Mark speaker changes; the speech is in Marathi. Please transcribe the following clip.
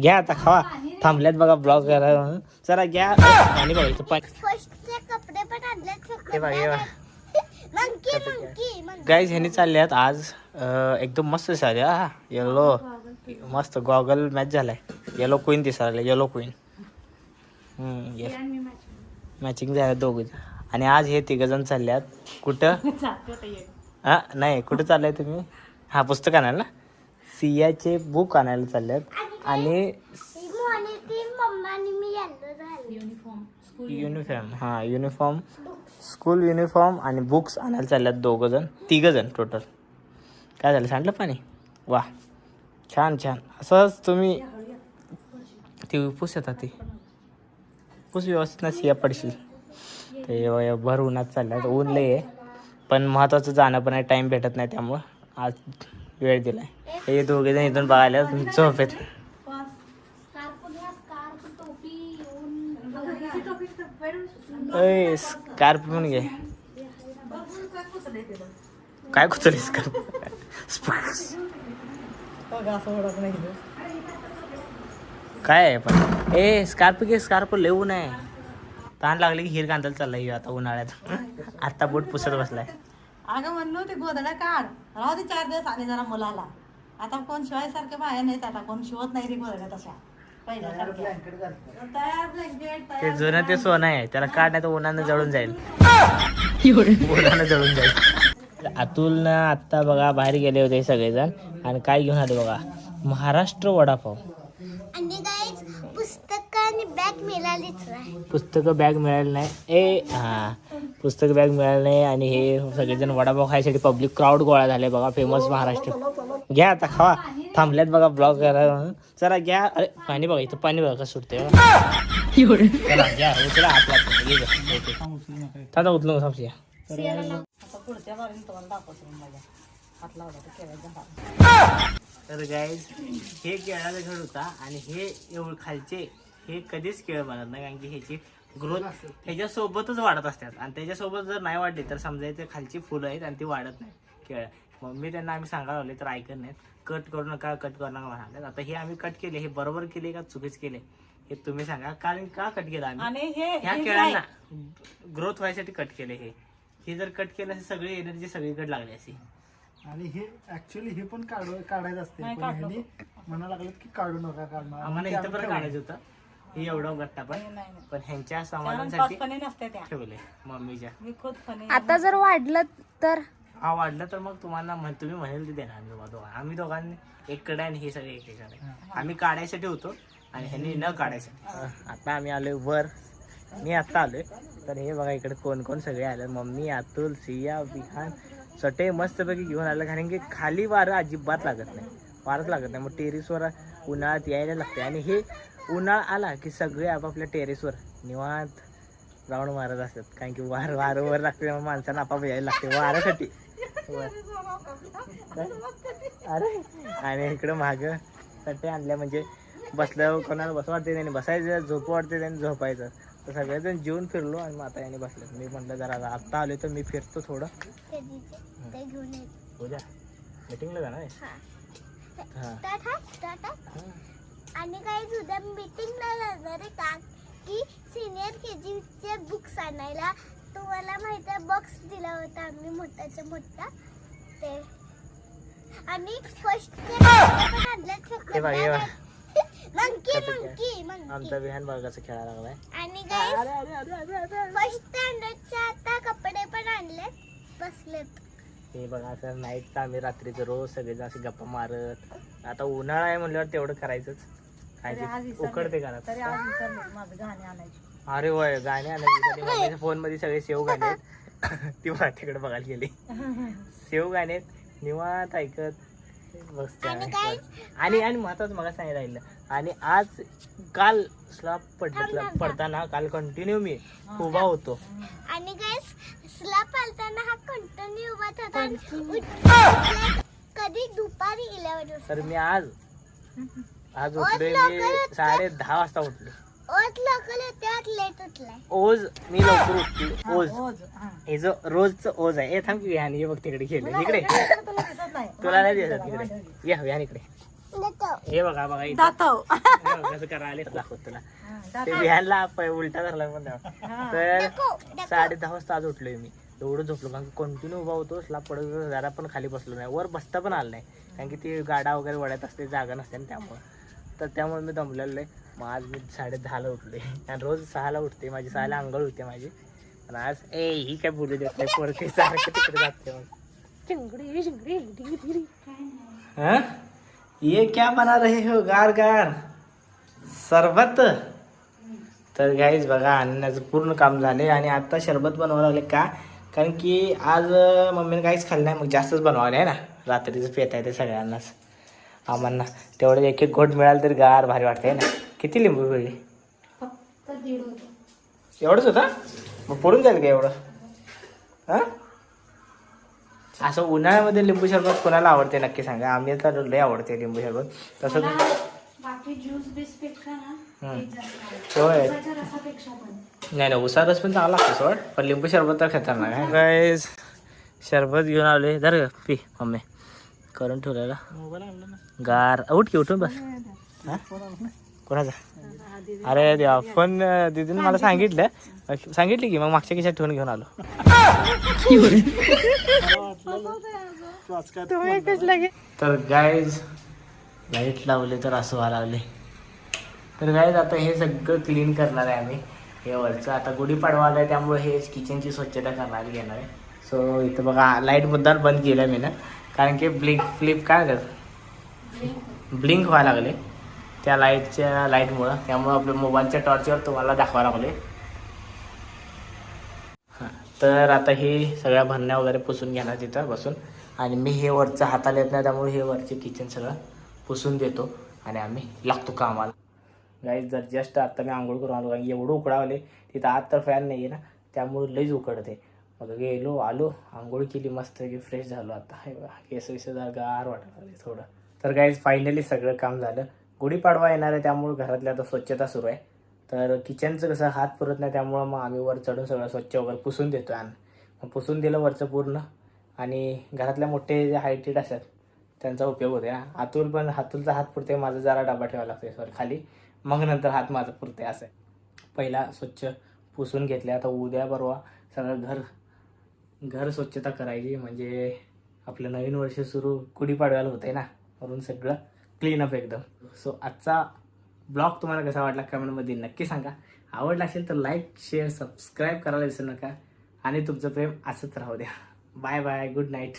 Speaker 1: घ्या आता खावा. थांबल्यात बघा ब्लॉग करा म्हणून. जरा घ्या. आणि बघा इथं पाणी
Speaker 2: फर्स्टचे कपडे पण आणले
Speaker 1: हे बघा हे बघा.
Speaker 2: Monkey monkey monkey.
Speaker 1: गाईज ह्यानी चालल्यात आज एकदम मस्त दिसाले हा येलो मस्त गॉगल मॅच झालाय. येलो क्वीन दिसायला येलो क्वीन मॅचिंग झाल्या दोघ आणि आज हे तिघ जण चालल्यात. कुठं? हा नाही कुठं चाललंय तुम्ही? हा पुस्तक आणायला ना? सियाचे बुक आणायला चालल्यात. आणि युनिफॉर्म हा युनिफॉर्म स्कूल युनिफॉर्म आणि बुक्स आणायला चालल्यात दोघं जण तिघं जण टोटल काय झालं? सांडलं पाणी? वा छान छान. असंच तुम्ही ती पुस येतात ती. पुस व्यवस्थित नसी या पडशील. ते भर उन्हात चालल्यात. ऊन लय आहे. पण महत्त्वाचं जाणं पण आहे टाईम भेटत नाही त्यामुळं. आज वेळ दिलाय. हे दोघे जण इथून बघायला झोप येत अय स्कार्प पण घे. काय कुचल स्कार्प काय आहे पण? ए स्कार्प घे स्कार्प लिहू नये ताण लागले की हिर कांदायला चाललाय आता उन्हाळ्यात. आता बोट पुसत बसलाय.
Speaker 3: अगं म्हणलो ते गोधडा काढ. राहू दे चार दिवस आणि जरा मुलाला. आता कोण शिवायसारखे बाया नाहीत आता कोण शिवत नाही रे गोदड्या तशा. पहिल्यासारख्या. तयार ब्लँकेट
Speaker 1: ते
Speaker 3: तयार
Speaker 1: जुनं ते सोनं आहे त्याला काढ नाही तर उन्हानं जळून जाईल. उन्हानं जळून जाईल. अतुल ना आत्ता बघा बाहेर गेले होते सगळेजण. आणि काय घेऊन आले बघा महाराष्ट्र वडापाव.
Speaker 2: आणि गाईज पुस्तक आणि बॅग मिळालीच नाही
Speaker 1: पुस्तकं बॅग मिळाली नाही. ए हा. पुस्तक बॅग मिळाली नाही आणि हे सगळेजण वडापाव खायसाठी पब्लिक क्राऊड गोळा झाले बघा फेमस महाराष्ट्र. घ्या आता खावा. थांबल्यात बघा ब्लॉग करा म्हणून. जरा घ्या. अरे पाणी बघा इथं पाणी बघा कसं सुटते चला घ्या उचला आपला दादा उचलून
Speaker 3: तर
Speaker 1: गाईज हे केळाचा घड होता आणि हे एवढं खालचे हे कधीच केळ बनत नाही कारण की ह्याची ग्रोथ ह्याच्यासोबतच वाढत असतात. आणि त्याच्यासोबत जर नाही वाढली तर समजायचं खालची फुलं आहेत आणि ती वाढत नाही केळ. मग मी त्यांना आम्ही सांगायला लावले तर ऐकत नाहीत. कट करू नका कट करू नका म्हणाले. आता हे आम्ही कट केले हे बरोबर केले का चुकीच केले हे तुम्ही सांगा. कारण का कट केलं आम्ही?
Speaker 3: आणि हे
Speaker 1: ह्या
Speaker 3: हे
Speaker 1: केळांना ग्रोथ व्हायसाठी कट केले हे. हे जर कट केलं असे सगळी एनर्जी सगळीकडे लागली अशी
Speaker 4: आणि हे ऍक्च्युली हे पण काढू काढायचं असते.
Speaker 3: नाही,
Speaker 4: पण
Speaker 3: काढू
Speaker 4: ह्यांनी म्हणा लागलं की काढू नका काढणार.
Speaker 1: आम्हाला इथं पण काढायचं होतं. हे एवढं गट्टा पण
Speaker 3: नाही, नाही.
Speaker 1: पण ह्यांच्या
Speaker 3: कारण
Speaker 1: समाधानासाठी
Speaker 3: पाच फणी नसते त्या.
Speaker 1: ठेवले मम्मीच्या.
Speaker 3: मी खुद फणी
Speaker 2: आता जर वाढलं तर?
Speaker 1: वाढलं तर मग तुम्हाला म्हण- तुम्ही म्हणेल ते देणार आम्ही दोघा दोघा आम्ही दोघांनी एककडे आणि हे सगळे एकेकडे आम्ही काढायसाठी होतो आणि ह्यांनी न काढायसाठी. आता आम्ही आलोय वर. मी आता आलोय. तर हे बघा इकडे कोण कोण सगळे आले मम्मी अतुल सिया विहान. चटे मस्तपैकी घेऊन आलं कारण की खाली वारं अजिबात लागत नाही. वारच लागत नाही. मग टेरेसवर उन्हाळ्यात यायला लागते आणि हे उन्हाळा आला की सगळे आपापल्या टेरेसवर निवांत राऊंड मारत असतात. कारण की वार वार वर लागते माणसांना आपाप यायला लागते वाऱ्यासाठी. वर. काय? अरे आणि इकडं माग चटे आणल्या म्हणजे बसल्यावर कोणाला बस वाटते त्यांनी बसायचं झोप वाटते त्यांनी झोपायचं. तर सगळेजण जेवून फिरलो आणि मग आता याने बसले. मी म्हटलं जरा आत्ता आलो तर मी फिरतो थोडं.
Speaker 2: ते दीदी, ते घेऊन येत
Speaker 1: उद्या मीटिंगला जाणार आहे हां.
Speaker 2: टाटा टाटा
Speaker 1: हां.
Speaker 2: आणि काही उद्या मीटिंगला जाणार आहे का? की सिनियर के जीचे बुक्स आणायला. तुम्हाला माहिती आहे बॉक्स दिला होता आम्ही मोठाच्या मोठा ते. आणि फर्स्ट
Speaker 1: बघ बघ.
Speaker 2: मंकी? मंकी मंकी
Speaker 1: आमचा विहान बघायचं खेळायला लागलाय.
Speaker 2: आणि गाईस फर्स्ट स्टँडर्डचे आता कपडे पण आणलेत बसलेत
Speaker 1: हे बघा असं नाईटचं आम्ही रात्रीचं रोज सगळेजण असे गप्पा मारत. आता उन्हाळा आहे म्हणल्यावर तेवढं करायचंच. काय ते. उकडते घरात.
Speaker 3: तरी आज विसरले माझं गाणे आणायचे.
Speaker 1: अरे वय गाणे आणायचे फोनमध्ये सगळे सेव गाणे आहेत. ती मला तिकडे बघायला गेली. सेव गाणे निवांत ऐकत बसते
Speaker 2: आणि. काय?
Speaker 1: आणि महत्वाचं मला सांगायला राहिलं. आणि आज काल स्लॅब पडला. पडताना काल कंटिन्यू मी उभा होतो.
Speaker 2: आणि गाईस स्लॅब पालताना हा कंटिन्यू उभा होता. कधी? दुपारी गेल्यावर
Speaker 1: तर मी आज आज
Speaker 2: लवकर
Speaker 1: मी. साडे दहा वाजता उठलो
Speaker 2: ओत लोकल त्यात लेट उठलाय
Speaker 1: ओज मी लवकर उठते. ओज
Speaker 3: हा.
Speaker 1: हे जो रोजचं ओज आहे थांब की विहान ये बघ तिकडे गेले. इकडे.
Speaker 3: तुला दिसत नाही.
Speaker 1: तुला नाही दिसत तिकडे. या विहान इकडे. हे बघा बघा कसं करायला दाखवत तुला. ते प- उलटा धरला पण. तर साडे दहा वाजता आज उठलोय मी. एवढं झोपलो कारण कंटिन्यू उभा होतो स्लाब पडत जरा पण खाली बसलो नाही. वर बसता पण आलं नाही. कारण की ती गाडा वगैरे वळत असते जागा नसते ना त्यामुळं. तर त्यामुळे मी दमलेलो आहे. मग आज मी साडे दहाला उठलोय. आणि रोज सहाला उठते. माझी सहाला अंघोळ होते माझी. पण आज ए ही काय बोलू देत नाही. पोरके सारखं तिकडे जाते मग. चिंगडी चिंगडी. हाँ? ये क्या बना रहे हो? गार गार. सरबत. तर गाईज बघा आणण्याचं पूर्ण काम झाले आणि आता शरबत बनवायला लागले का? कारण की आज मम्मीने काहीच खाल्लं नाही. मग जास्तच बनवायला आहे ना? रात्रीचं पेता येते सगळ्यांनाच. आम्हाला. तेवढं एक एक घोट मिळालं तरी गार भारी वाटते ना? किती लिंबू पिळली? एवढंच होता? मग पडून जाईल का एवढं? हां? असं उन्हाळ्यामध्ये लिंबू सरबत कोणाला आवडते नक्की सांगा. आम्ही तर लय आवडते लिंबू सरबत तसं. होय. नाही नाही उसा रस पण चांगला लागतो सोड. पण लिंबू सरबत तर खतरनाक आहे. काय सरबत घेऊन आले धर पी मम्मी. करून ठेवलेला. गार. उठ की उठून बस. हा? कोणाचा? अरे देवा फोन दिदीने मला सांगितलं. सांगितली की मग मागच्या खिशात ठेवून घेऊन आलो. तर गायज लाइट लावले तर असं व्हायला लागले. तर गायज आता हे सगळं क्लीन करणार आहे आम्ही. हे वरचं. आता गुढीपाडवा आलाय त्यामुळे हे किचनची स्वच्छता करणार घेणार आहे. सो इथं बघा लाइट मुद्दाम बंद केलं मी ना. कारण की ब्लिंक फ्लिप काय म्हणतात? ब्लिंक व्हायला लागले. त्या लाईटच्या लाईटमुळं त्यामुळं आपल्या मोबाईलच्या टॉर्चवर तुम्हाला दाखवा लागले. हां तर आता हे सगळ्या भरण्या वगैरे पुसून घेणार तिथं बसून. आणि मी हे वरचं हाताला येत नाही त्यामुळे हे वरचे किचन सगळं पुसून देतो. आणि आम्ही लागतो कामाला. गाईज जर जस्ट आत्ता मी आंघोळ करून आलो कारण एवढं उकडावले तिथं आत तर फॅन नाही आहे ना त्यामुळे लईच उकडते. मग गेलो आलो आंघोळ केली मस्त की फ्रेश झालो. आता हे केस विस गार वाटायला लागले थोडं. तर गाईज फायनली सगळं काम झालं. गुढीपाडवा येणार आहे त्यामुळे घरातली आता स्वच्छता सुरू आहे. तर किचनचं कसं हात पुरत नाही त्यामुळं मग आम्ही वर चढून सगळं स्वच्छ वगैरे पुसून देतो आणि मग पुसून दिलं वरचं पूर्ण. आणि घरातल्या मोठे जे हायटेड असतात त्यांचा उपयोग होते ना. आतुल पण हातूलचा हात पुरते माझा जरा डबा ठेवावा लागतो सर खाली. मग नंतर हात माझा पुरते असं आहे. पहिला स्वच्छ पुसून घेतले आता उद्या परवा सगळं घर घर स्वच्छता करायची म्हणजे आपलं नवीन वर्ष सुरू गुढीपाडव्याला होते ना म्हणून सगळं क्लीन अप एकदम. सो आजचा ब्लॉग तुम्हाला कसा वाटला कमेंटमध्ये नक्की सांगा. आवडला असेल तर लाईक शेअर सबस्क्राईब करायला विसरू नका. आणि तुमचं प्रेम असंच राहू द्या. Bye bye good night